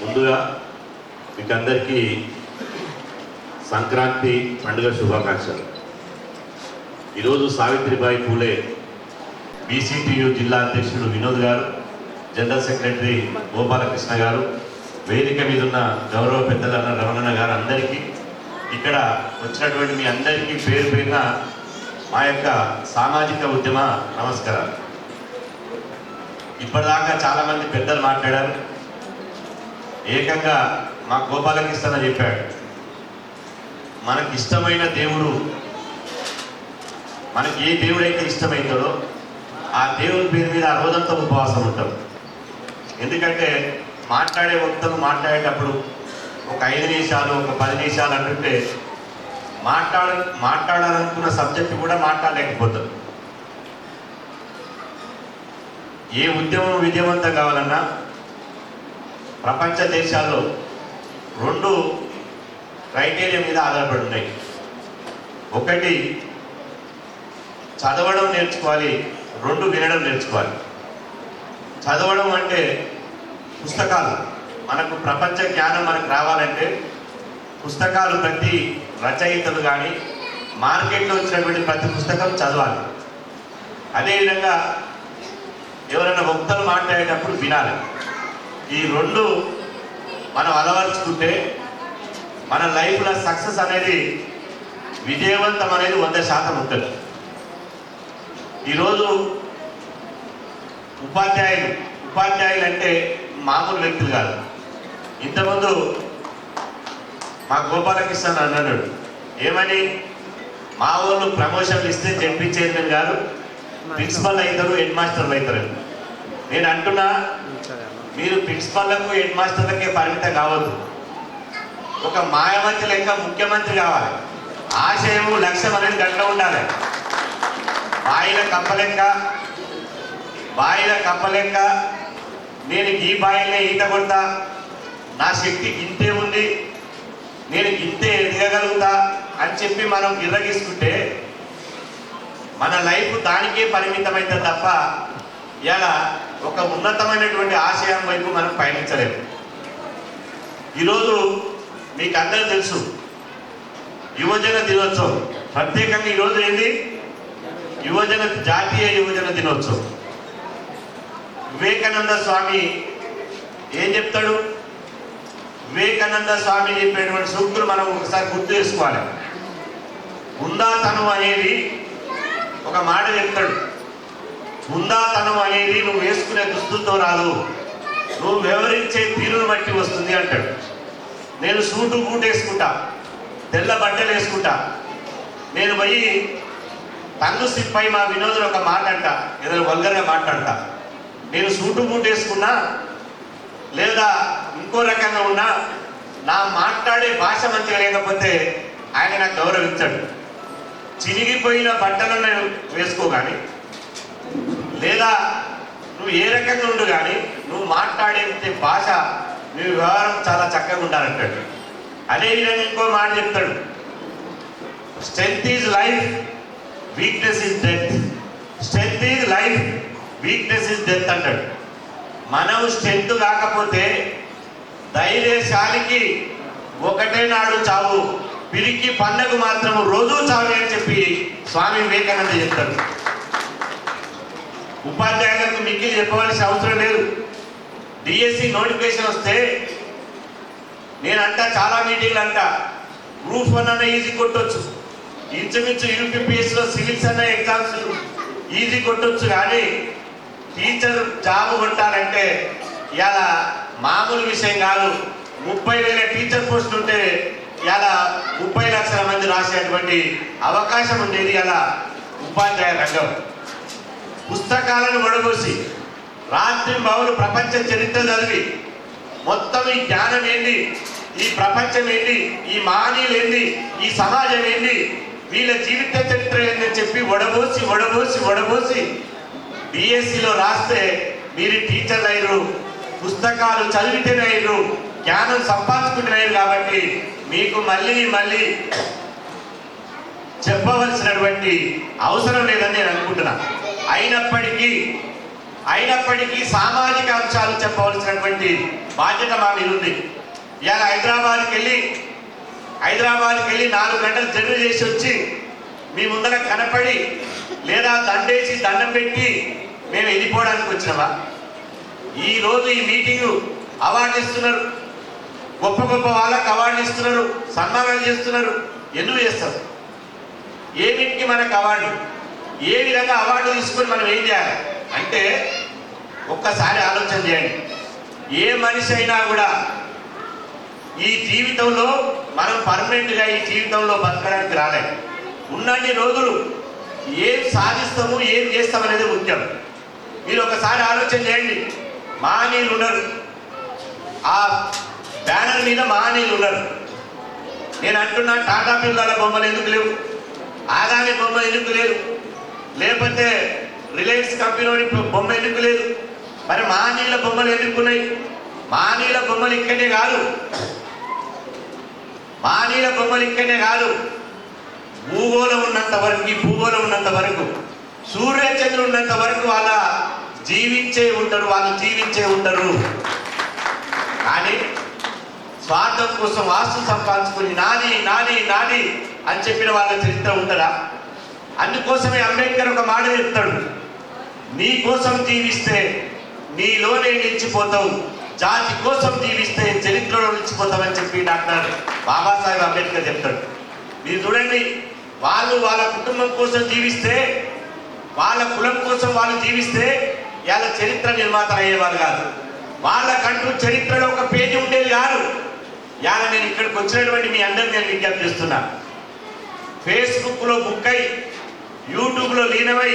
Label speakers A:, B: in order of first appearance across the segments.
A: ముందుగా మీకు అందరికీ సంక్రాంతి పండుగ శుభాకాంక్షలు. ఈరోజు సావిత్రిబాయి పూలే బీసీటీయు జిల్లా అధ్యక్షుడు వినోద్ గారు జనరల్ సెక్రటరీ గోపాలకృష్ణ గారు వేదిక మీద ఉన్న గౌరవ పెద్దలన్న రమణన్న గారు అందరికీ ఇక్కడ వచ్చినటువంటి మీ అందరికీ పేరు పేరున మా యొక్క సామాజిక ఉద్యమ నమస్కారాలు. ఇప్పటిదాకా చాలామంది పెద్దలు మాట్లాడారు. ఏకంగా మా గోపాలకృష్ణ చెప్పాడు. మనకి ఇష్టమైన దేవుడు మనకి ఏ దేవుడైతే ఇష్టమవుతాడో ఆ దేవుడి పేరు మీద ఆ రోజంతా ఉపవాసం ఉంటాం. ఎందుకంటే మాట్లాడే వక్తలు మాట్లాడేటప్పుడు ఒక ఐదు నిమిషాలు ఒక పది నిమిషాలు అంటుంటే మాట్లాడ మాట్లాడాలనుకున్న సబ్జెక్ట్ కూడా మాట్లాడలేకపోతాం. ఏ ఉద్యమం విజయవంతం కావాలన్నా ప్రపంచ దేశాల్లో రెండు క్రైటీరియా మీద ఆధారపడి ఉన్నాయి. ఒకటి చదవడం నేర్చుకోవాలి రెండు వినడం నేర్చుకోవాలి. చదవడం అంటే పుస్తకాలు. మనకు ప్రపంచ జ్ఞానం మనకు రావాలంటే పుస్తకాలు ప్రతి రచయితలు కానీ మార్కెట్లో వచ్చినటువంటి ప్రతి పుస్తకం చదవాలి. అదేవిధంగా ఎవరైనా వక్తలు మాట్లాడేటప్పుడు వినాలి. ఈ రెండు మనం అలవర్చుకుంటే మన లైఫ్లో సక్సెస్ అనేది విజయవంతం అనేది వంద శాతం ఉంటుంది. ఈరోజు ఉపాధ్యాయులు ఉపాధ్యాయులు అంటే మామూలు వ్యక్తులు కాదు. ఇంతకుముందు మా గోపాలకృష్ణ అన్నాడు ఏమని? మా వాళ్ళు ప్రమోషన్లు ఇస్తే జడ్పీ చైర్మన్ గారు ప్రిన్సిపల్ అవుతారు హెడ్ మాస్టర్లు అవుతారు నేను అంటున్నా మీరు ప్రిన్సిపల్లకు హెడ్ మాస్టర్లకే పరిమితం కావద్దు. ఒక మాయమంత్రి లెక్క ముఖ్యమంత్రి కావాలి. ఆశయము లక్ష్యం అనేది గట్ల ఉండాలి. బాయిల కప్పలెక్క బాయిల కప్పలెక్క నేను ఈ బాయిలే ఈత కొడతా. నా శక్తి ఇంతే ఉంది. నేను ఇంతే ఎదగగలుగుతా అని చెప్పి మనం గిర్రగీసుకుంటే మన లైఫ్ దానికే పరిమితమైతే తప్ప ఇలా ఒక ఉన్నతమైనటువంటి ఆశయం వైపు మనం పయనించలేము. ఈరోజు మీకు అందరూ తెలుసు యువజన దినోత్సవం. ప్రత్యేకంగా ఈరోజు ఏంటి? యువజన జాతీయ యువజన దినోత్సవం. వివేకానంద స్వామి ఏం చెప్తాడు? వివేకానంద స్వామి చెప్పేటువంటి సూక్తులు మనం ఒకసారి గుర్తు చేసుకోవాలి. ఉందాతనం అనేది ఒక మాట చెప్తాడు. ముందాతనం అనేది నువ్వు వేసుకునే దుస్తులతో రాదు. నువ్వు వివరించే తీరును బట్టి వస్తుంది అంటాడు. నేను సూటు బూట్ వేసుకుంటా తెల్ల బట్టలు వేసుకుంటా. నేను పోయి తన్ను సిప్పై మా వినోదం ఒక మాట అంట ఏదైనా వల్గర్గా మాట్లాడతా. నేను సూటు బూట్ వేసుకున్నా లేదా ఇంకో రకంగా ఉన్నా నా మాట్లాడే భాష మంచిగా లేకపోతే ఆయన నాకు గౌరవించాడు. చినిగిపోయిన బట్టలను నేను వేసుకో కానీ లేదా నువ్వు ఏ రకంగా ఉండు కానీ నువ్వు మాట్లాడే భాష నీ వ్యవహారం చాలా చక్కగా ఉండాలంటాడు. అదేవిధంగా ఇంకో మాట చెప్తాడు. Strength is life weakness is death strength is life weakness is death అంటాడు. మనం స్ట్రెంగ్త్ కాకపోతే ధైర్యశాలికి ఒకటే నాడు చావు. పిరికి పండగ మాత్రం రోజూ చావు అని చెప్పి స్వామి వివేకానంద చెప్తాడు. ఉపాధ్యాయులకు మిక్కిలి చెప్పవలసిన అవసరం లేదు. డిఎస్సి నోటిఫికేషన్ వస్తే నేను అంట చాలా మీటింగ్లు అంట గ్రూప్ వన్ అన్న ఈజీ కొట్టొచ్చు. ఇంచుమించు యూపీపీఎస్లో సివిల్స్ అన్న ఎగ్జామ్స్ ఈజీ కొట్టొచ్చు కానీ టీచర్ జాబ్ కొట్టాలంటే ఇలా మామూలు విషయం కాదు. ముప్పై వేల టీచర్ పోస్ట్ ఉంటే ఇలా ముప్పై లక్షల మంది రాసేటువంటి అవకాశం ఉండేది ఇలా ఉపాధ్యాయ రంగం. పుస్తకాలను వడబోసి రాత్రి బావులు ప్రపంచ చరిత్ర చదివి మొత్తం ఈ జ్ఞానం ఏంటి? ఈ ప్రపంచం ఏంటి? ఈ మానీయులు ఏంటి? ఈ సమాజం ఏంటి? వీళ్ళ జీవిత చరిత్ర ఏంటని చెప్పి వడబోసి వడబోసి వడబోసి బిఎస్సిలో రాస్తే మీరు టీచర్లు అయ్యారు పుస్తకాలు చదివితేనే అయ్యారు జ్ఞానం సంపాదించుకుంటున్నారు కాబట్టి మీకు మళ్ళీ మళ్ళీ చెప్పవలసినటువంటి అవసరం లేదని నేను అనుకుంటున్నాను అయినప్పటికీ అయినప్పటికీ సామాజిక అంశాలు చెప్పవలసినటువంటి బాధ్యత మా మీద ఉంది. ఇవాళ హైదరాబాద్కి వెళ్ళి హైదరాబాద్కి వెళ్ళి నాలుగు గంటలు జర్నీ చేసి వచ్చి మీ ముందర కనపడి లేదా దండేసి దండం పెట్టి మేము వెళ్ళిపోవడానికి వచ్చినవా? ఈ రోజు ఈ మీటింగ్ అవార్డు ఇస్తున్నారు. గొప్ప గొప్ప వాళ్ళకి అవార్డు ఇస్తున్నారు. సన్మానాలు చేస్తున్నారు. ఎందుకు చేస్తారు? ఏమిటికి మనకు అవార్డు? ఏ విధంగా అవార్డు తీసుకొని మనం ఏం చేయాలి? అంటే ఒక్కసారి ఆలోచన చేయండి. ఏ మనిషి అయినా కూడా ఈ జీవితంలో మనం పర్మనెంట్గా ఈ జీవితంలో బతకడానికి రాలేదు. ఉన్నన్ని రోజులు ఏం సాధిస్తాము ఏం చేస్తాం అనేది ముఖ్యం. మీరు ఒకసారి ఆలోచన చేయండి. మహనీయులు ఉన్నారు. ఆ బ్యానర్ మీద మహనీయులు ఉన్నారు. నేను అంటున్నా టాటా పిల్లల బొమ్మలు ఎందుకు లేవు? ఆదాని బొమ్మ ఎందుకు లేవు లేకపోతే రిలయన్స్ కంపెనీ బొమ్మ ఎందుకు లేదు? మరి మానీయుల బొమ్మలు ఎందుకున్నాయి? మానీయుల బొమ్మలు ఇక్కడే కాదు. మానీయుల బొమ్మలు ఇక్కడే కాదు. భూగోళం ఉన్నంత వరకు ఈ భూగోళం ఉన్నంత వరకు సూర్యచంద్రుడు ఉన్నంత వరకు వాళ్ళ జీవించే ఉంటారు వాళ్ళు జీవించే ఉంటారు. కానీ స్వార్థం కోసం వాస్తు సంపాదించుకుని నాది నాది నాది అని చెప్పిన వాళ్ళ చరిత్ర ఉంటుందా? అందుకోసమే అంబేద్కర్ ఒక మాట చెప్తాడు. నీ కోసం జీవిస్తే నీలోనే నిలిచిపోతావు. జాతి కోసం జీవిస్తే చరిత్రలో నిలిచిపోతావని చెప్పి డాక్టర్ బాబాసాహెబ్ అంబేద్కర్ చెప్తాడు. మీరు చూడండి వాళ్ళు వాళ్ళ కుటుంబం కోసం జీవిస్తే వాళ్ళ కులం కోసం వాళ్ళు జీవిస్తే వాళ్ళ చరిత్ర నిర్మాతలు అయ్యేవారు కాదు. వాళ్ళకంటూ చరిత్రలో ఒక పేజీ ఉండేది కాదు. ఇవాళ నేను ఇక్కడికి వచ్చినటువంటి మీ అందరిని నేను విజ్ఞప్తి చేస్తున్నా. ఫేస్బుక్లో బుక్ అయి యూట్యూబ్లో లీనమై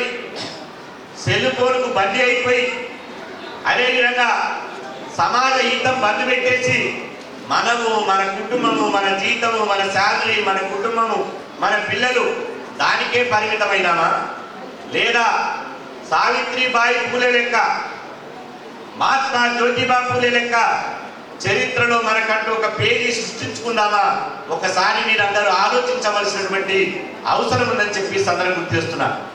A: సెల్ ఫోన్కు బందీ అయిపోయి అదేవిధంగా సమాజ హితం బంద్ పెట్టేసి మనము మన కుటుంబము మన జీతము మన శాలరీ మన కుటుంబము మన పిల్లలు దానికే పరిమితమైనామా? లేదా సావిత్రిబాయి పూలే లెక్క మహాత్మా జ్యోతిబా పూలే లెక్క చరిత్రలో మనకంటూ ఒక పేజీ సృష్టించుకుందామా? ఒకసారి మీరందరూ ఆలోచించవలసినటువంటి అవసరం ఉందని చెప్పి సందర్భం గుర్తు చేస్తున్నా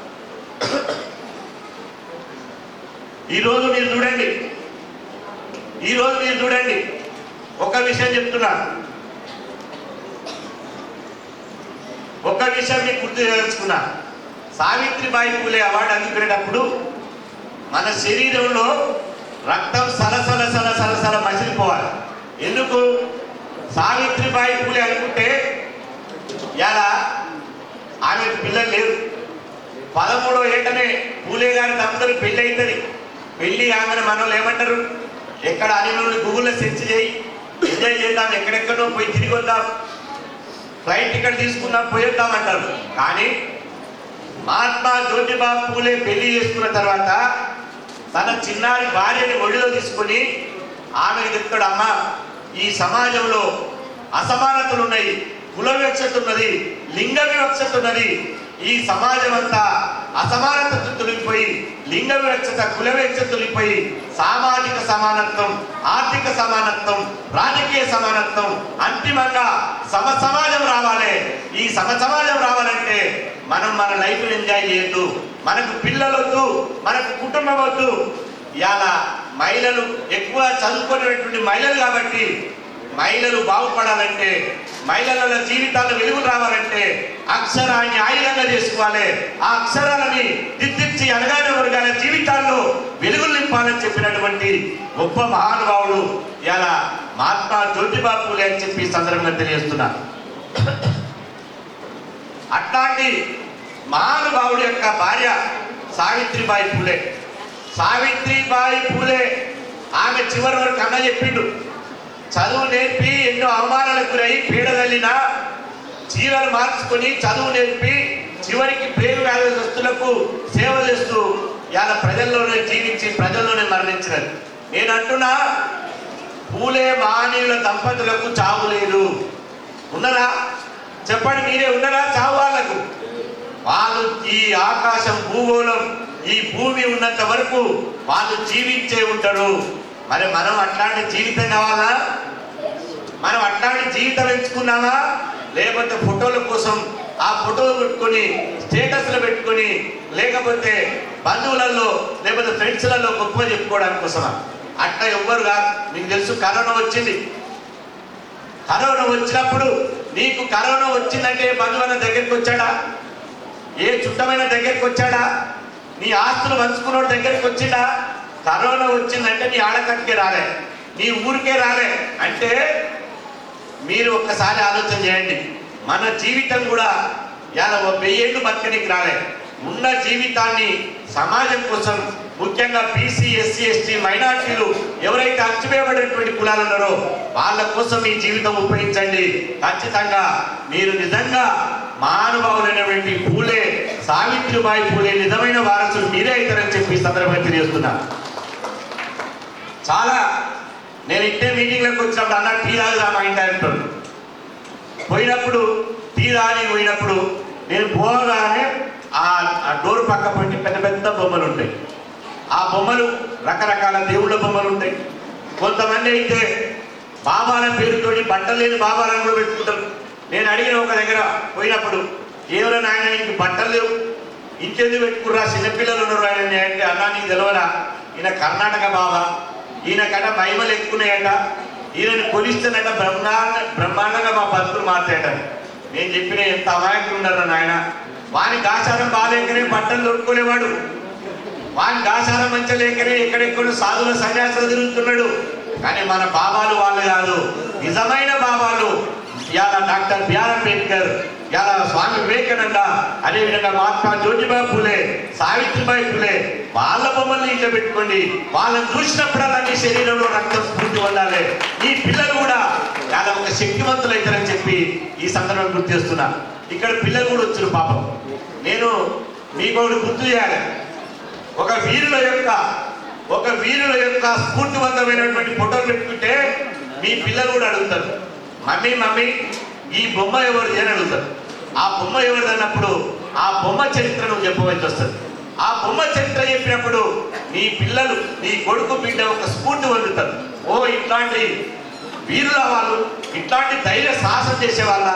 A: ఈరోజు మీరు చూడండి. ఈరోజు మీరు చూడండి. ఒక విషయం చెప్తున్నా. ఒక విషయం మీకు గుర్తు తెలుసుకున్నా సావిత్రిబాయి పూలే అవార్డు అందుకునేటప్పుడు మన శరీరంలో రక్తం సలసల సల సలసల మసిలిపోవాలి. ఎందుకు? సావిత్రిబాయి పూలే అనుకుంటే ఇలా ఆమె పిల్లలు లేరు. పదమూడో ఏటనే పూలే గారి తమ్ముడు పెళ్ళి అవుతుంది పెళ్ళి ఆమెను మనం ఏమంటారు? ఎక్కడ అనిమల్ని గూగుల్లో సెర్చ్ చేయి. ఎంజాయ్ చేద్దాం ఎక్కడెక్కడో పోయి తిరిగి వద్దాం. ఫ్లైట్ టికెట్ తీసుకుందాం పోయొద్దాం అంటారు. కానీ మహాత్మా జ్యోతిబా పూలే పెళ్ళి చేసుకున్న తర్వాత తన చిన్నారి భార్యని ఒడిలో తీసుకొని ఆమెకు చెప్తాడు అమ్మ ఈ సమాజంలో అసమానతలు ఉన్నాయి కుల వివక్షత ఉన్నది లింగ వివక్షత ఉన్నది ఈ సమాజం అంతా అసమానత తొలగిపోయి లింగ వివక్షత కుల వివక్షత తొలగిపోయి సామాజిక సమానత్వం ఆర్థిక సమానత్వం రాజకీయ సమానత్వం అంతిమంగా సమ సమాజం రావాలి. ఈ సమ సమాజం రావాలంటే మనం మన లైఫ్ ఎంజాయ్ చేయొద్దు. మనకు పిల్లలొద్దు మనకు కుటుంబం వద్దు ఇలా మహిళలు ఎక్కువ చదువుకునేటువంటి మహిళలు కాబట్టి మహిళలు బాగుపడాలంటే మహిళల జీవితాల్లో వెలుగులు రావాలంటే అక్షరాన్ని ఆయుధంగా చేసుకోవాలి. ఆ అక్షరాలని దిద్దిచ్చి అనగానే వర్గాల జీవితాల్లో వెలుగులు నింపాలని చెప్పినటువంటి గొప్ప మహానుభావుడు ఇలా మహాత్మా జ్యోతిబా పూలే అని చెప్పి సందర్భంగా తెలియజేస్తున్నారు అట్లాంటి మహానుభావుడి యొక్క భార్య సావిత్రిబాయి పూలే. సావిత్రిబాయి పూలే. ఆమె చివరి వరకు అన్న చెప్పిండు. చదువు నేర్పి ఎన్నో అవమానాలకు గురై పీడదల్లిన చీరలు మార్చుకొని చదువు నేర్పి చివరికి పేరు వ్యాధులకు సేవ చేస్తూ ఇవాళ ప్రజల్లోనే జీవించి ప్రజల్లోనే మరణించినది. నేను అంటున్నా పూలే మహనీయుల దంపతులకు చావు లేదు. ఉన్నరా? చెప్పండి మీరే ఉన్నరా? చావు వాళ్ళకు. వాళ్ళు ఈ ఆకాశం భూగోళం ఈ భూమి ఉన్నంత వరకు వాళ్ళు జీవించే ఉంటారు. మరి మనం అట్లాంటి జీవితం కావాలా? మనం అట్లాంటి జీవితం ఎంచుకున్నామా? లేకపోతే ఫోటోల కోసం ఆ ఫోటోలు పెట్టుకొని స్టేటస్లో పెట్టుకొని లేకపోతే బంధువులలో లేకపోతే ఫ్రెండ్స్లలో గొప్ప చెప్పుకోవడానికి కోసమా? అట్లా ఎవ్వరు కాదు. మీకు తెలుసు కరోనా వచ్చింది. కరోనా వచ్చినప్పుడు నీకు కరోనా వచ్చిందంటే బంధువుల దగ్గరికి వచ్చాడా? ఏ చుట్టమైన దగ్గరికి వచ్చాడా? నీ ఆస్తులు పంచుకున్నోడు దగ్గరికి వచ్చిందా కరోనా వచ్చిందంటే నీ ఆడకట్టుకే రాలే నీ ఊరికే రాలే. అంటే మీరు ఒక్కసారి ఆలోచన చేయండి మన జీవితం కూడా ఇలా ఒక వెయ్యేళ్ళు బతకనికి రాలే. ఉన్న జీవితాన్ని సమాజం కోసం ముఖ్యంగా బీసీ ఎస్సీ ఎస్టీ మైనార్టీలు ఎవరైతే అణచివేయబడినటువంటి కులాలు ఉన్నారో వాళ్ళ కోసం మీ జీవితం ఉపయోగించండి. ఖచ్చితంగా మీరు నిజంగా మహానుభావులైనటువంటి పూలే సావిత్రిబాయి పూలే నిజమైన వారసులు మీరే అవుతారని చెప్పి సందర్భంగా తెలియజేస్తున్నా. చాలా నేను ఇంటే మీటింగ్లకు వచ్చినప్పుడు అన్న టీ తాగుదా మా ఇంటి అంటాడు పోయినప్పుడు టీ తాగి పోయినప్పుడు నేను పోగానే ఆ డోర్ పక్క పొంటి పెద్ద పెద్ద బొమ్మలు ఉంటాయి. ఆ బొమ్మలు రకరకాల దేవుళ్ళ బొమ్మలు ఉంటాయి. కొంతమంది అయితే బాబాల పేరుతోటి బట్టలు లేని బాబాలను కూడా పెట్టుకుంటారు. నేను అడిగిన ఒక దగ్గర పోయినప్పుడు కేవలం నాయన ఇంక బట్టలు లేవు? ఇంకెందుకు పెట్టుకుర్రా? చిన్నపిల్లలు ఉన్నారు ఆయన అంటే అన్నా నీకు తెలియదా ఈయన కర్ణాటక బాబా. ఈయన కట మహిమలు ఎక్కున్నాయట ఈయనని కొలిస్తానట బ్రహ్మాండ బ్రహ్మాండంగా మా బతుకులు మారుతాయట. నేను చెప్పిన ఎంత అమాయకులు ఉండరు నాయన. వాని ఆచారం బాగాలేకనే బట్టలు దొరుకునేవాడు. వాని ఆచారం మంచి లేకనే ఎక్కడెక్కడ సాధువుల సన్యాసులు తిరుగుతున్నాడు. కానీ మన బాబాలు వాళ్ళు కాదు. నిజమైన బాబాలు. ఇవాళ డాక్టర్ బిఆర్ అంబేద్కర్ ఇవాళ స్వామి వివేకానంద అదేవిధంగా మహాత్మా జ్యోతిబాయి పూలే సావిత్రిబాయి పూలే వాళ్ళ బొమ్మల్ని ఇంట్లో పెట్టుకోండి. వాళ్ళని చూసినప్పుడల్లా నీ శరీరంలో రక్త స్ఫూర్తి ఉండాలి ఈ పిల్లలు కూడా చాలా ఒక శక్తివంతులైతారని చెప్పి ఈ సందర్భం గుర్తు చేస్తున్నా. ఇక్కడ పిల్లలు కూడా వచ్చారు పాపం. నేను మీకు ఒకటి గుర్తు చేయాలి. ఒక వీరుల యొక్క ఒక వీరుల యొక్క స్ఫూర్తివంతమైనటువంటి ఫోటోలు పెట్టుకుంటే మీ పిల్లలు కూడా అడుగుతారు. మమ్మీ మమ్మీ ఈ బొమ్మ ఎవరిది అని అడుగుతారు. ఆ బొమ్మ ఎవరిది అన్నప్పుడు ఆ బొమ్మ చరిత్ర నువ్వు చెప్పవలసి వస్తుంది. ఆ బొమ్మ చరిత్ర చెప్పినప్పుడు నీ పిల్లలు నీ కొడుకు బిడ్డ ఒక స్ఫూర్తి పొందుతారు. ఓ ఇట్లాంటి వీరుల వాళ్ళు ఇట్లాంటి ధైర్య సాహసం చేసే వాళ్ళ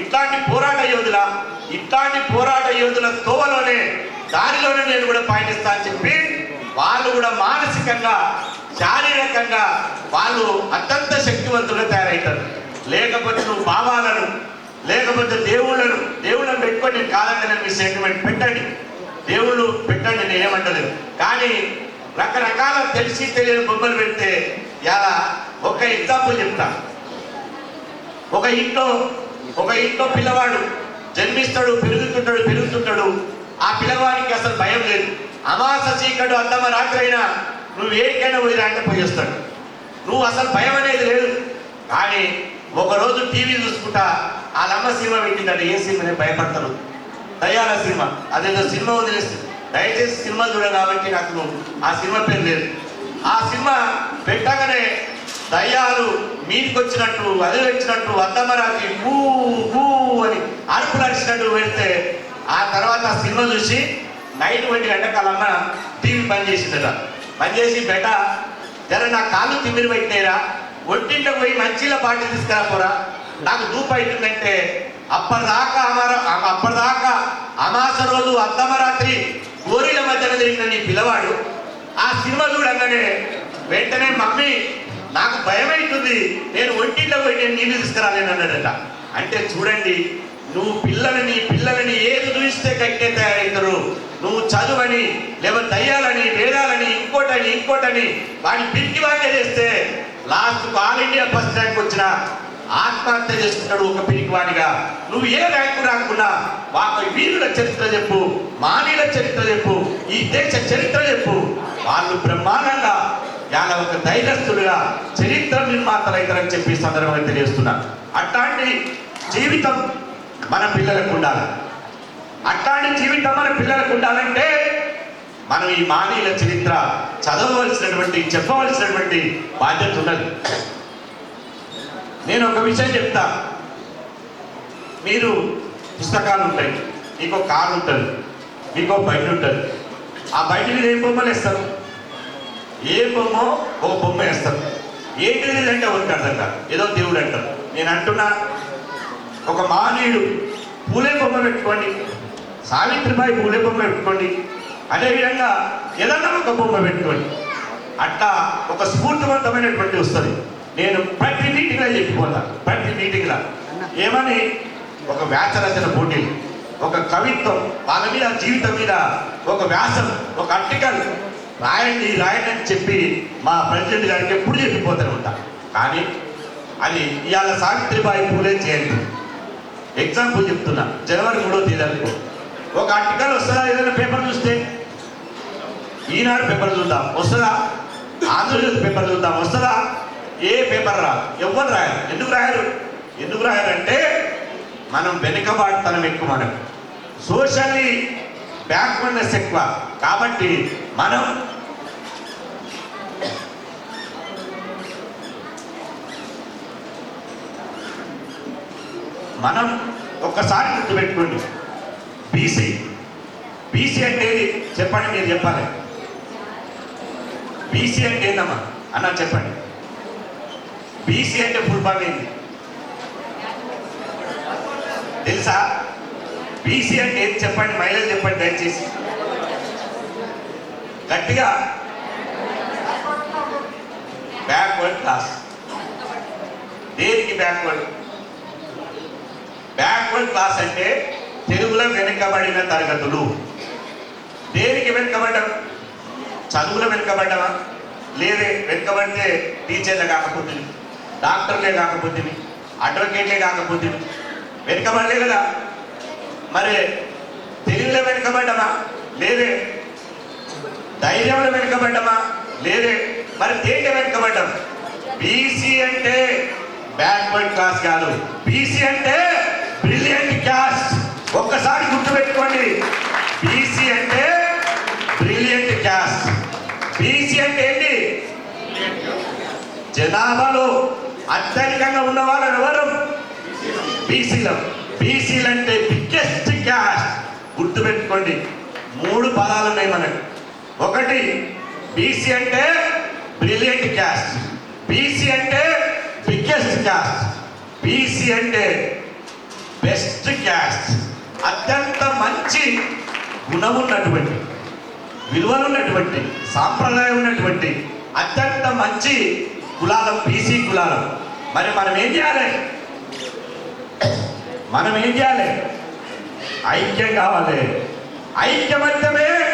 A: ఇట్లాంటి పోరాట యోధుల ఇట్లాంటి పోరాట యోధుల తోవలోనే దారిలోనే నేను కూడా పయనిస్తా అని చెప్పి వాళ్ళు కూడా మానసికంగా శారీరకంగా వాళ్ళు అత్యంత శక్తివంతులుగా తయారవుతారు లేకపోతే నువ్వు భావాలను లేకపోతే దేవుళ్ళను దేవుళ్ళను పెట్టుకొని నేను నేను మీ సెంటిమెంట్ పెట్టండి. దేవుళ్ళు పెట్టండి నేను ఏమంటలేదు. కానీ రకరకాల తెలిసి తెలియని బొమ్మలు పెడితే ఇలా ఒక ఎగ్జాంపుల్ చెప్తా. ఒక ఇంట్లో ఒక ఇంట్లో పిల్లవాడు జన్మిస్తాడు పెరుగుతుంటాడు పెరుగుతుంటాడు. ఆ పిల్లవాడికి అసలు భయం లేదు. అమాస చీకడు అందమ రాత్రి అయినా నువ్వు ఏకైనా పోయి అంటే పోయేస్తాడు నువ్వు అసలు భయం అనేది లేదు. కానీ ఒకరోజు టీవీ చూసుకుంటా ఆ సినిమా పెట్టిందంట ఏ సినిమా? నేను భయపడతాను. దయాల సినిమా. అదేదో సినిమా ఉంది దయచేసి సినిమా చూడ కాబట్టి నాకు ఆ సినిమా పేరు లేదు. ఆ సినిమా పెట్టగానే దయ్యాలు మీదికి వచ్చినట్టు అది వచ్చినట్టు అద్దమరాకి ఊ ఊ అని అరుపులు అరిచినట్టు పెడితే ఆ తర్వాత ఆ సినిమా చూసి నైట్ వంటి గంటకాలన్న టీవీ బంద్ చేసిందట. బంద్ చేసి బెట జర నా కాళ్ళు తిమ్మిరి పెట్టినారా ఒంటింట పోయి మంచిలో పాటలు తీసుకురా పోరా. నాకు దూపు అవుతుందంటే అప్పటిదాకా అమర అప్పటిదాకా అమాస రోజు అర్ధమరాత్రి గోరీల మధ్యన తిరిగిన నీ పిల్లవాడు ఆ సినిమా చూడంగానే వెంటనే మమ్మీ నాకు భయం అవుతుంది. నేను ఒంటింట్లో పోయి నేను నీళ్ళు తీసుకురాలేను అన్నాడట. అంటే చూడండి నువ్వు పిల్లలని పిల్లలని ఏది చూస్తే కట్టే తయారవుతారు. నువ్వు చదువని లేకపోతే దయ్యాలని వేదాలని ఇంకోటని ఇంకోటని వాడిని పిరికి వాడే చేస్తే last all India first rank వచ్చిన ఆత్మహత్య చేసుకుంటాడు ఒక పిరికివాడిగా. నువ్వు ఏ ర్యాంకు రాకున్నా వాళ్ళ వీరుల చరిత్ర చెప్పు మానీల చరిత్ర చెప్పు ఈ దేశ చరిత్ర చెప్పు. వాళ్ళు బ్రహ్మాండంగా యాల ఒక ధైర్యస్తులుగా చరిత్ర నిర్మాతలు చెప్పి సందర్భంగా తెలియజేస్తున్నా అట్లాంటి జీవితం మన పిల్లలకు ఉండాలి. అట్లాంటి జీవితం మన పిల్లలకు ఉండాలంటే మనం ఈ మానీయుల చరిత్ర చదవవలసినటువంటి చెప్పవలసినటువంటి బాధ్యత ఉన్నది. నేను ఒక విషయం చెప్తా. మీరు పుస్తకాలు ఉంటాయి. మీకు ఒక కారు ఉంటుంది. మీకు ఒక ఉంటుంది. ఆ బయట మీద ఏం బొమ్మలు వేస్తారు? ఏ బొమ్మ ఓ బొమ్మ వేస్తారు. ఏంటిది అంటే ఎవరికి అర్థం కాదు. ఏదో దేవుడు అంటారు. నేను అంటున్నా ఒక మానవుడు పూలే బొమ్మ పెట్టుకోండి. సావిత్రిబాయి పూలే బొమ్మ పెట్టుకోండి. అదేవిధంగా ఏదన్నా ఒక బొమ్మ పెట్టుకోండి. అట్లా ఒక స్ఫూర్తివంతమైనటువంటి వస్తుంది. నేను ప్రతి మీటింగ్లో చెప్పిపోతా ప్రతి మీటింగ్లో ఏమని? ఒక వ్యాస రచన పోటీలు ఒక కవిత్వం. వాళ్ళ మీద జీవితం మీద ఒక వ్యాసం ఒక ఆర్టికల్ రాయండి రాయండి అని చెప్పి మా ప్రెసిడెంట్ గారికి ఎప్పుడు చెప్పిపోతూనే ఉంటా. కానీ అది ఇవాళ సావిత్రిబాయి పూలే చేయండి. ఎగ్జాంపుల్ చెప్తున్నా. జనవరి మూడో తేదీ అనుకో. ఒక ఆర్టికల్ వస్తుందా? ఏదైనా పేపర్ చూస్తే? ఈనాడు పేపర్ చూద్దాం. వస్తుందా? ఆంధ్రజ్యోతి పేపర్ చూద్దాం. వస్తుందా? ఏ పేపర్ రా? ఎవరు రాయరు. ఎందుకు రాయరు? ఎందుకు రాయారంటే మనం వెనుకబాటుతనం ఎక్కువ మనం సోషల్లీ బ్యాక్వర్డ్నెస్ ఎక్కువ. కాబట్టి మనం మనం ఒక్కసారి గుర్తుపెట్టుకోండి. బీసీ. బీసీ అంటే చెప్పండి మీరు చెప్పాలి. బీసీ అంటే ఏందమ్మా? అన్న చెప్పండి. బీసీ అంటే ఫుల్ ఫామ్ ఏంది? తెలుసా? బీసీ అంటే ఏది చెప్పండి? మహిళలు చెప్పండి దయచేసి. గట్టిగా. బ్యాక్వర్డ్ క్లాస్ దేనికి బ్యాక్వర్డ్ బ్యాక్వర్డ్ క్లాస్ అంటే తెలుగులో వెనుకబడిన తరగతులు. దేనికి వెనుకబడ్డం చదువులు వెనుకబడ్డవా? లేదే వెనుకబడితే టీచర్లే కాకపోతే డాక్టర్లే కాకపోతే అడ్వకేట్లే కాకపోతే వెనుకబడలే కదా? మరి తెలుగులో వెనుకబడ్డమా? లేదే. ధైర్యంలో వెనుకబడ్డమా? లేదే. మరి దేంట్లో వెనుకబడ్డం? బీసీ అంటే బ్యాక్వర్డ్ క్లాస్ కాదు. బీసీ అంటే బ్రిలియంట్ క్యాస్ట్ ఒక్కసారి గుర్తుపెట్టుకోండి. బీసీ అంటే బ్రిలియంట్ క్యాస్ట్ బీసీ అంటే ఏంటి? జనాభాలో అత్యధికంగా ఉన్న వాళ్ళని ఎవరు? బీసీలు. బీసీలు అంటే బిగ్గెస్ట్ క్యాస్ట్ గుర్తుపెట్టుకోండి. మూడు పదాలు ఉన్నాయి మనకు. ఒకటి బీసీ అంటే బ్రిలియంట్ క్యాస్ట్ బీసీ అంటే బిగ్గెస్ట్ క్యాస్ట్ బీసీ అంటే బెస్ట్ క్యాస్ట్ అత్యంత మంచి గుణం ఉన్నటువంటి విలువలు ఉన్నటువంటి సాంప్రదాయం ఉన్నటువంటి అత్యంత మంచి కులాలం బీసీ కులాలం. మరి మనం ఏం చేయాలి? మనం ఏం చేయాలి? ఐక్యం కావాలి. ఐక్యమత్యమే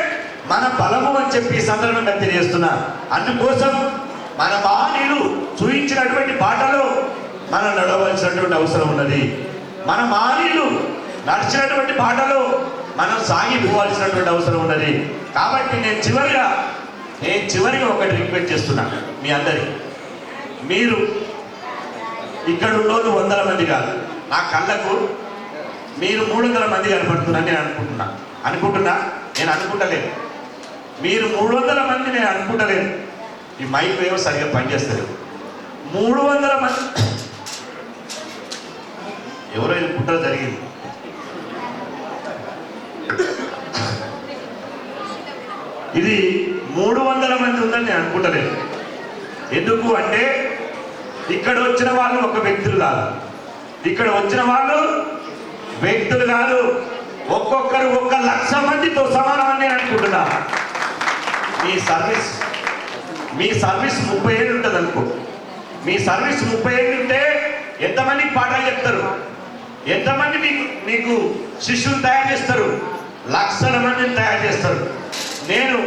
A: మన బలము అని చెప్పి సందర్భంగా తెలియజేస్తున్నా. అందుకోసం మన మహనీయులు చూపించినటువంటి బాటలో మనం నడవలసినటువంటి అవసరం ఉన్నది. మన మహనీయులు నడిచినటువంటి బాటలో మనం సాగిపోవాల్సినటువంటి అవసరం ఉన్నది. కాబట్టి నేను చివరిగా నేను చివరిగా ఒకటి రిక్వెస్ట్ చేస్తున్నా మీ అందరికి. మీరు ఇక్కడ ఉన్నోళ్ళు వందల మంది కాదు నా కళ్ళకు మీరు మూడు వందల మంది కనపడుతున్నారని నేను అనుకుంటున్నా. అనుకుంటున్నా? నేను అనుకుంటలేను మీరు మూడు వందల మంది నేను అనుకుంటలేను ఈ మైక్ ఏమో సరిగ్గా పనిచేస్తారు మూడు వందల మంది ఎవరో ఇది కుట్ర జరిగింది. ఇది మూడు వందల మంది ఉందని నేను అనుకుంటలేదు ఎందుకు అంటే ఇక్కడ వచ్చిన వాళ్ళు ఒక వ్యక్తులు కాదు. ఇక్కడ వచ్చిన వాళ్ళు వ్యక్తులు కాదు. ఒక్కొక్కరు ఒక్క లక్ష మందితో సమానం అని అనుకుంటున్నా మీ సర్వీస్ మీ సర్వీస్ ముప్పై ఏళ్ళు ఉంటుంది అనుకో. మీ సర్వీస్ ముప్పై ఏళ్ళు ఉంటే ఎంతమందికి పాఠాలు చెప్తారు? ఎంతమంది మీకు మీకు శిష్యులు తయారు చేస్తారు? లక్షల మందిని తయారు చేస్తారు. నేను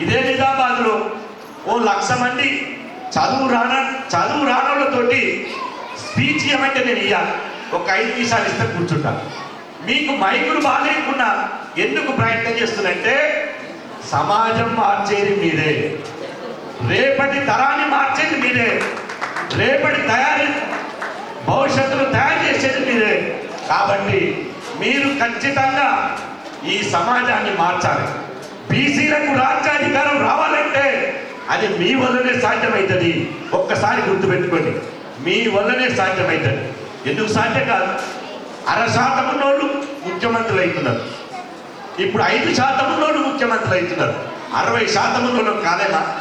A: ఇదే నిజామాబాద్లో ఓ లక్ష మంది చదువు రాన చదువు రానోళ్ళతోటి స్పీచ్ ఇవ్వమంటే నేను ఇయ్యాలి ఒక ఐదు నిమిషాలు ఇస్తే కూర్చుంటా. మీకు మైకులు బాగాలేకున్నా ఎందుకు ప్రయత్నం చేస్తుందంటే సమాజం మార్చేది మీరే రేపటి తరాన్ని మార్చేది మీరే రేపటి తయారీ భవిష్యత్తును తయారు చేసేది మీరే కాబట్టి మీరు ఖచ్చితంగా ఈ సమాజాన్ని మార్చాలి. బీసీలకు రాజ్యాధికారం రావాలంటే అది మీ వల్లనే సాధ్యమవుతుంది ఒక్కసారి గుర్తుపెట్టుకోండి. మీ వల్లనే సాధ్యమవుతుంది ఎందుకు సాధ్యం కాదు? అర శాతం ఉన్నోళ్ళు ముఖ్యమంత్రులు అవుతున్నారు ఇప్పుడు ఐదు శాతం ఉన్నోళ్ళు ముఖ్యమంత్రులు అవుతున్నారు అరవై శాతం ఉన్నోళ్ళం కాలేమా?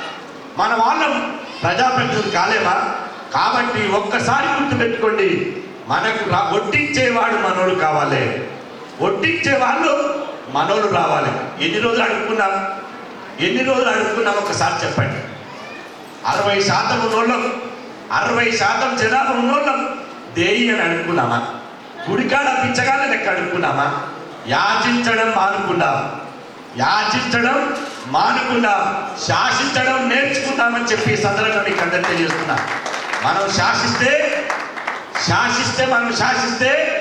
A: మన వాళ్ళం ప్రజాప్రతినిధులు కాలేమా? కాబట్టి ఒక్కసారి గుర్తుపెట్టుకోండి. మనకు రా వడ్డించేవాడు మనోడు కావాలి. వడ్డించే వాళ్ళు మనోళ్ళు రావాలి. ఎన్ని రోజులు అడుక్కున్నాం? ఎన్ని రోజులు అడుక్కున్నాం? ఒకసారి చెప్పండి. అరవై శాతం ఉన్నోళ్ళం. అరవై శాతం జనాలు ఉన్నోళ్ళం. దేయి అని అనుకున్నామా గుడికాడ పిచ్చగానే లెక్క అనుకున్నామా యాచించడం మానుకున్నాం. యాచించడం మానుకున్నాం. శాసించడం నేర్చుకుందామని చెప్పి ఈ సందర్భంగా మీకు అందరు తెలియజేస్తున్నా. మనం శాసిస్తే శాసిస్తే మనం శాసిస్తే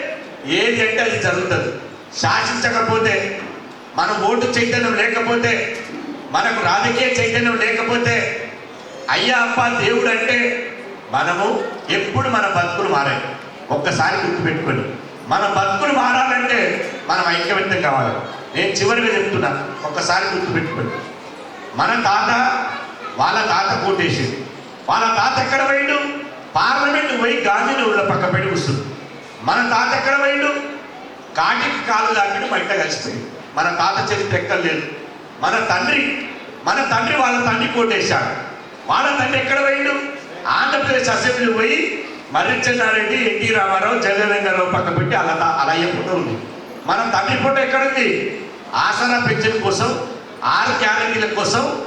A: ఏది అంటే అది జరుగుతుంది? శాసించకపోతే మన ఓటు చైతన్యం లేకపోతే మనకు రాజకీయ చైతన్యం లేకపోతే అయ్యా అప్ప దేవుడు అంటే మనము ఎప్పుడు మన బతుకులు మారాయి. ఒక్కసారి గుర్తుపెట్టుకొని మన బతుకులు మారాలంటే మనం ఐక్యమత్యం కావాలి. నేను చివరిగా చెప్తున్నా ఒక్కసారి గుర్తుపెట్టుకొని మన తాత వాళ్ళ తాత కోటేసింది. వాళ్ళ తాత ఎక్కడ పోయిండు? పార్లమెంట్ పోయి గాంధీని ఊళ్ళ పక్క పెట్టి కూర్చుంది మన తాత ఎక్కడ పోయిండు? కాటికి కాలు దాకిడు బయట కలిసిపోయింది. మన తాత చరిత్ర ఎక్కడ లేదు. మన తండ్రి మన తండ్రి వాళ్ళ తండ్రి కోటేశాడు వాళ్ళ తండ్రి ఎక్కడ పోయిండు? ఆంధ్రప్రదేశ్ అసెంబ్లీ పోయి మర్రిచెన్నారెడ్డి ఎన్టీ రామారావు జగన్గారావు పక్క పెట్టి అలా అలాగే ఫోటో ఉంది. మన తండ్రి ఫోటో ఎక్కడ ఉంది? ఆసరా పెన్షన్ కోసం ఆరు క్యాలరీల కోసం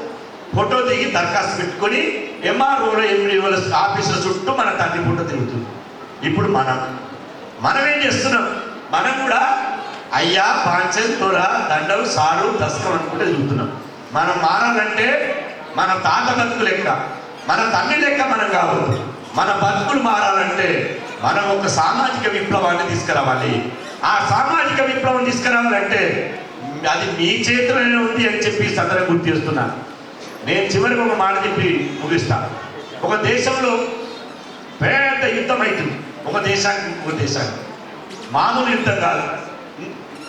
A: ఫోటో దిగి దరఖాస్తు పెట్టుకొని ఎంఆర్ఓలో ఎంఈఓల ఆఫీసుల చుట్టూ మన తండ్రి ఫోటో తిరుగుతుంది. ఇప్పుడు మనం మనం ఏం చేస్తున్నాం? మనం కూడా అయ్యా పాంచల్ తోర దండలు సారు దశకం అనుకుంటే చూస్తున్నాం. మనం మారాలంటే మన తాత బతుకు లెక్క మన తండ్రి లెక్క మనం కావద్దు మన బతుకులు మారాలంటే మనం ఒక సామాజిక విప్లవాన్ని తీసుకురావాలి. ఆ సామాజిక విప్లవం తీసుకురావాలంటే అది మీ చేతిలోనే ఉంది అని చెప్పి ఈ సందర్భం గుర్తు చేస్తున్నాను నేను చివరికి ఒక మాట చెప్పి ముగిస్తాను ఒక దేశంలో పెద్ద యుద్ధం అవుతుంది. ఒక దేశానికి ఇంకో దేశానికి. మామూలు యుద్ధం కాదు.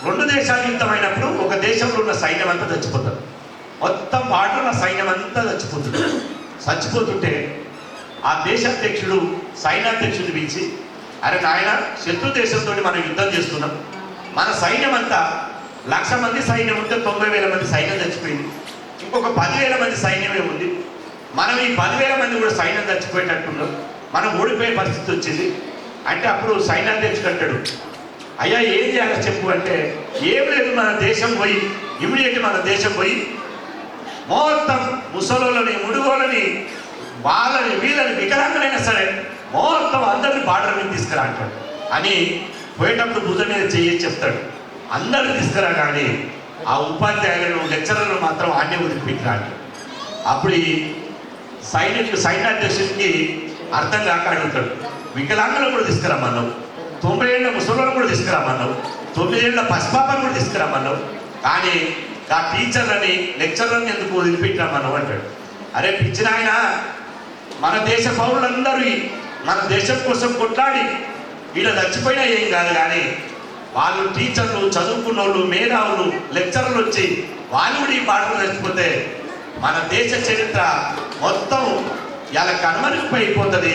A: రెండు దేశాలు యుద్ధం అయినప్పుడు ఒక దేశంలో ఉన్న సైన్యం అంతా చచ్చిపోతారు. మొత్తం పాటున్న సైన్యం అంతా చచ్చిపోతుంది. చచ్చిపోతుంటే ఆ దేశాధ్యక్షుడు సైన్యాధ్యక్షుడు పిలిచి అరే నాయన శత్రు దేశంతో మనం యుద్ధం చేస్తున్నాం. మన సైన్యం అంతా లక్ష మంది సైన్యం ఉంటే తొంభై వేల మంది సైన్యం చచ్చిపోయింది. ఇంకొక పదివేల మంది సైన్యమే ఉంది. మనం ఈ పదివేల మంది కూడా సైన్యం చచ్చిపోయేటట్టున్నాం. మనం ఓడిపోయే పరిస్థితి వచ్చింది. అంటే అప్పుడు సైన్యాధ్యక్షుడు అంటాడు అయ్యా ఏం చేయాలో చెప్పు అంటే ఏం లేదు మన దేశం పోయి ఇమీడియట్ మన దేశం పోయి మొత్తం ముసలోళ్ళని ముడుగోళ్ళని వాళ్ళని వీళ్ళని వికలాంగులైనా సరే మొత్తం అందరిని బార్డర్ మీద తీసుకురా అంటాడు. అని పోయేటప్పుడు భుజ మీద చెయ్యి చెప్తాడు. అందరిని తీసుకురా కానీ ఆ ఉపాధ్యాయులను లెక్చరర్లు మాత్రం ఆన్నే వదిలిపెట్టిరా అంటాడు. అప్పుడు ఈ సైన్యాధ్యక్షుడికి అర్థం కాక అడుగుతాడు. వికలాంగులు కూడా తీసుకురా మనం తొంభై ఏళ్ళ ముసలిని కూడా తీసుకురమ్మన్నావు తొమ్మిది ఏళ్ళ పసిపాపను కూడా తీసుకురమ్మన్నావు కానీ ఆ టీచర్లని లెక్చర్లని ఎందుకు వదిలిపెట్టామన్నావు అంటాడు. అరే పిచ్చిన ఆయన మన దేశ పౌరులందరూ మన దేశం కోసం కొట్లాడి వీళ్ళ చచ్చిపోయినా ఏం కాదు కానీ వాళ్ళు టీచర్లు చదువుకున్న వాళ్ళు మేధావులు లెక్చరర్లు వచ్చి వాళ్ళు కూడా ఈ పాటలు చచ్చిపోతే మన దేశ చరిత్ర మొత్తం ఇలా కనుమరుగైపోతుంది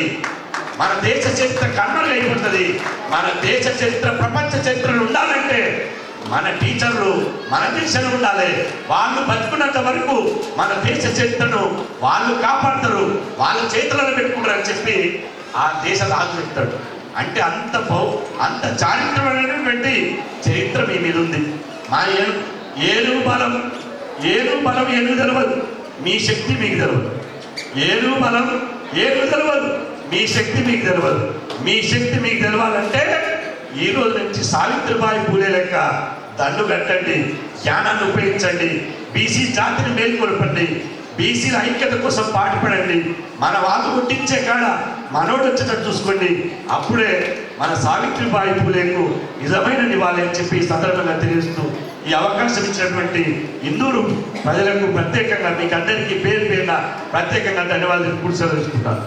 A: మన దేశ చరిత్ర కనుమరుగైపోతుంది మన దేశ చరిత్ర ప్రపంచ చరిత్రలు ఉండాలంటే మన టీచర్లు మన దేశంలో ఉండాలి. వాళ్ళు బతుకున్నంత వరకు మన దేశ చరిత్రను వాళ్ళు కాపాడతారు. వాళ్ళ చేతులను పెట్టుకుంటారు అని చెప్పి ఆ దేశ రాజు చెప్తాడు. అంటే అంత బౌ అంత చారిత్రమైనటువంటి చరిత్ర మీ మీద ఉంది. మా ఏ- ఏను బలం ఏను బలం ఏను తెలవదు. మీ శక్తి మీకు తెలవదు. ఏను బలం ఏను తెలవదు. మీ శక్తి మీకు తెలియదు మీ శక్తి మీకు తెలవాలంటే ఈ రోజు నుంచి సావిత్రిబాయి పూలే లెక్క దండు కట్టండి జ్ఞానాన్ని ఉపయోగించండి బీసీ జాతిని మేల్కొల్పండి బీసీల ఐక్యత కోసం పాటుపడండి. మన వాళ్ళు కొట్టించే కాడ మనోడు వచ్చేటట్టు చూసుకోండి. అప్పుడే మన సావిత్రిబాయి పూలేకు నిజమైన నివాళి అని చెప్పి సందర్భంగా తెలియజేస్తూ ఈ అవకాశం ఇచ్చినటువంటి ఇందూరు ప్రజలకు ప్రత్యేకంగా మీకు అందరికీ పేరు పేరున ప్రత్యేకంగా ధన్యవాదాలు కూర్చోదలుచుకుంటాను